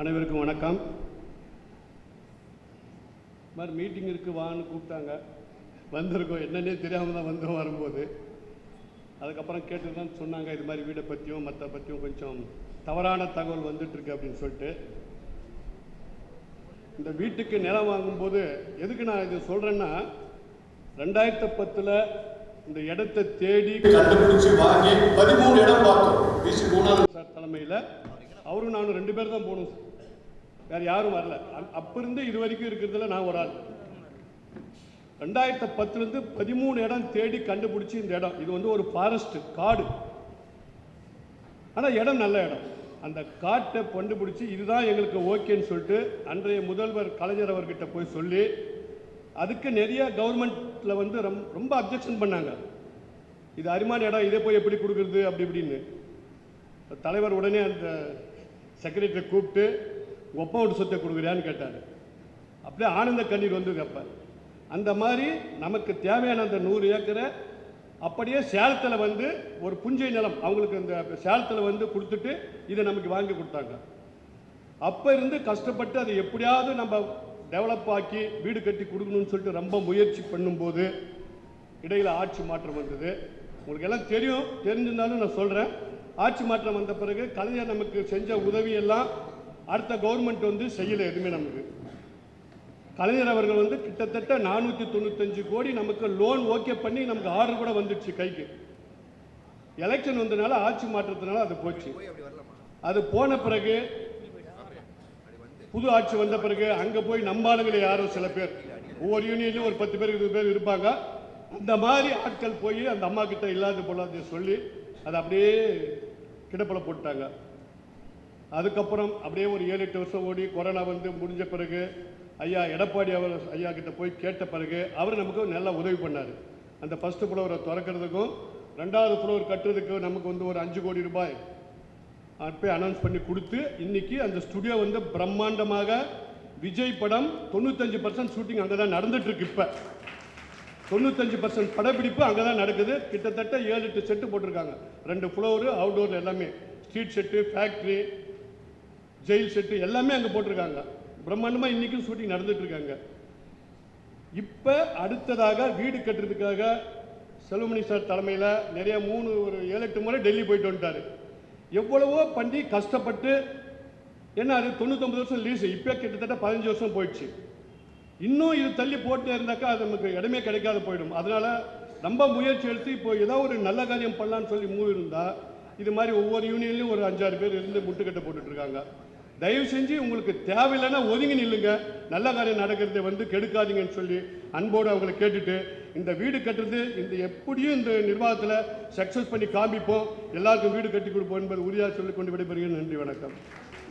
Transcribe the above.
அனைவருக்கும் வணக்கம். இது மாதிரி மீட்டிங் இருக்கு வான்னு கூப்பிட்டாங்க. வந்திருக்கோம். என்னன்னே தெரியாமல் தான் வந்தோம் வரும்போது. அதுக்கப்புறம் கேட்டு தான் சொன்னாங்க இது மாதிரி வீடை பற்றியும் மற்ற பற்றியும் கொஞ்சம் தவறான தகவல் வந்துட்டுருக்கு அப்படின்னு சொல்லிட்டு. இந்த வீட்டுக்கு நிலம் வாங்கும்போது எதுக்கு நான் இது சொல்கிறேன்னா ரெண்டாயிரத்தி பத்தில் இந்த இடத்தை தேடி கண்டுபிடிச்சு வாங்கி பதிமூணு இடம் பார்த்தோம். பிசி குணானந்த் சார் தலைமையில். அவரும் நானும் ரெண்டு பேர் தான் போகணும் வேற யாரும் வரல. அ- இருந்து இது வரைக்கும் இருக்கிறதுல நான் ஒரு ஆள். ரெண்டாயிரத்தி பத்துலேருந்து பதிமூணு இடம் தேடி கண்டுபிடிச்சி இந்த இடம். இது வந்து ஒரு ஃபாரஸ்ட் காடு. ஆனால் இடம் நல்ல இடம். அந்த காட்டை கண்டுபிடிச்சி இதுதான் எங்களுக்கு ஓகேன்னு சொல்லிட்டு அன்றைய முதல்வர் கலைஞர் அவர்கிட்ட போய் சொல்லி அதுக்கு நிறைய கவர்மெண்ட்டில் வந்து ரொம்ப ரொம்ப அப்ஜெக்ஷன் பண்ணாங்க. இது அரிமான இடம் இதை போய் எப்படி கொடுக்குறது அப்படி இப்படின்னு. தலைவர் உடனே அந்த செக்ரட்டரி கூப்பிட்டு ஒப்பம் விட்டு சொத்தை கொடுக்குறியான்னு கேட்டார். அப்படியே ஆனந்த கண்ணீர் வந்து அப்போ அந்த மாதிரி நமக்கு தேவையான அந்த நூறு ஏக்கரை அப்படியே சேலத்தில் வந்து ஒரு புஞ்சை நிலம் அவங்களுக்கு இந்த சேலத்தில் வந்து கொடுத்துட்டு இதை நமக்கு வாங்கி கொடுத்தாங்க. அப்போ இருந்து கஷ்டப்பட்டு அதை எப்படியாவது நம்ம டெவலப் ஆக்கி வீடு கட்டி கொடுக்கணும்னு சொல்லிட்டு ரொம்ப முயற்சி பண்ணும்போது இடையில் ஆட்சி மாற்றம் வந்தது. உங்களுக்கு எல்லாம் தெரியும் தெரிஞ்சிருந்தாலும் நான் சொல்கிறேன் ஆட்சி மாற்றம் வந்த பிறகு கலைஞர் நமக்கு செஞ்ச உதவியெல்லாம் அடுத்த கவர்மெண்ட் வந்து செய்யலை எதுவுமே நமக்கு. கலைஞர் அவர்கள் வந்து கிட்டத்தட்ட நானூற்றி தொண்ணூத்தஞ்சு கோடி நமக்கு லோன் ஓகே பண்ணி நமக்கு ஆர்டர் கூட வந்துடுச்சு கைக்கு. எலெக்ஷன் வந்தனால ஆட்சி மாற்றத்தினால அது போச்சு. அது போன பிறகு புது ஆட்சி வந்த பிறகு அங்கே போய் நம்பாளுங்களை யாரும் சில பேர். ஒவ்வொரு யூனியன்லையும் ஒரு பத்து பேர் இருபது பேர் இருப்பாங்க. அந்த மாதிரி ஆட்கள் போய் அந்த அம்மா கிட்ட இல்லாத பொல்லாத சொல்லி அதை அப்படியே கிடப்பில் போட்டாங்க அதுக்கப்புறம் அப்படியே ஒரு ஏழு எட்டு வருஷம் ஓடி கொரோனா வந்து முடிஞ்ச பிறகு ஐயா எடப்பாடி அவர் ஐயா கிட்ட போய் கேட்ட பிறகு அவர் நமக்கு நல்லா உதவி பண்ணார். அந்த ஃபஸ்ட்டு ஃப்ளோரை திறக்கிறதுக்கும் ரெண்டாவது ஃப்ளோர் கட்டுறதுக்கு நமக்கு வந்து ஒரு அஞ்சு கோடி ரூபாய் அப்போ அனௌன்ஸ் பண்ணி கொடுத்து இன்றைக்கி அந்த ஸ்டுடியோ வந்து பிரம்மாண்டமாக விஜய் படம் தொண்ணூத்தஞ்சு பர்சன்ட் ஷூட்டிங் அங்கே தான் நடந்துட்டுருக்கு இப்போ. தொண்ணூத்தஞ்சு பர்சன்ட் படப்பிடிப்பு அங்கே தான் நடக்குது. கிட்டத்தட்ட ஏழு எட்டு செட்டு போட்டிருக்காங்க. ரெண்டு ஃப்ளோரு அவுடோர் எல்லாமே. Street set factory jail set எல்லாமே அங்கே போட்டிருக்காங்க. பிரம்மாண்டமாக இன்றைக்கும் ஷூட்டிங் நடந்துட்டு இருக்காங்க இப்போ அடுத்ததாக வீடு கட்டுறதுக்காக செல்வமணி சார் தலைமையில் நிறைய மூணு ஒரு ஏழு எட்டு முறை டெல்லி போயிட்டு வந்துட்டார். எவ்வளவோ பண்ணி கஷ்டப்பட்டு என்ன அது தொண்ணூத்தொம்பது வருஷம் லீஸு இப்போ கிட்டத்தட்ட பதினஞ்சு வருஷம் போயிடுச்சு. இன்னும் இது தள்ளி போட்டு இருந்தாக்கா அது நமக்கு இடமே கிடைக்காது போயிடும். அதனால் ரொம்ப முயற்சி எடுத்து இப்போ ஏதாவது ஒரு நல்ல காரியம் பண்ணலான்னு சொல்லி மூவ் இருந்தால் இது மாதிரி ஒவ்வொரு யூனியன்லையும் ஒரு அஞ்சாறு பேர் இருந்து முட்டுக்கட்டை போட்டுட்ருக்காங்க தயவு செஞ்சு உங்களுக்கு தேவையில்லைன்னா ஒதுங்கி நில்லுங்க. நல்ல காரியம் நடக்கிறதை வந்து கெடுக்காதீங்கன்னு சொல்லி அன்போடு அவங்களை கேட்டுட்டு இந்த வீடு கட்டுறது இந்த எப்படியும் இந்த நிர்வாகத்தில் சக்ஸஸ் பண்ணி காமிப்போம் எல்லாருக்கும் வீடு கட்டி கொடுப்போம் என்பது உறுதியாக சொல்லிக் கொண்டு விடைபெறுகிறேன். நன்றி வணக்கம்.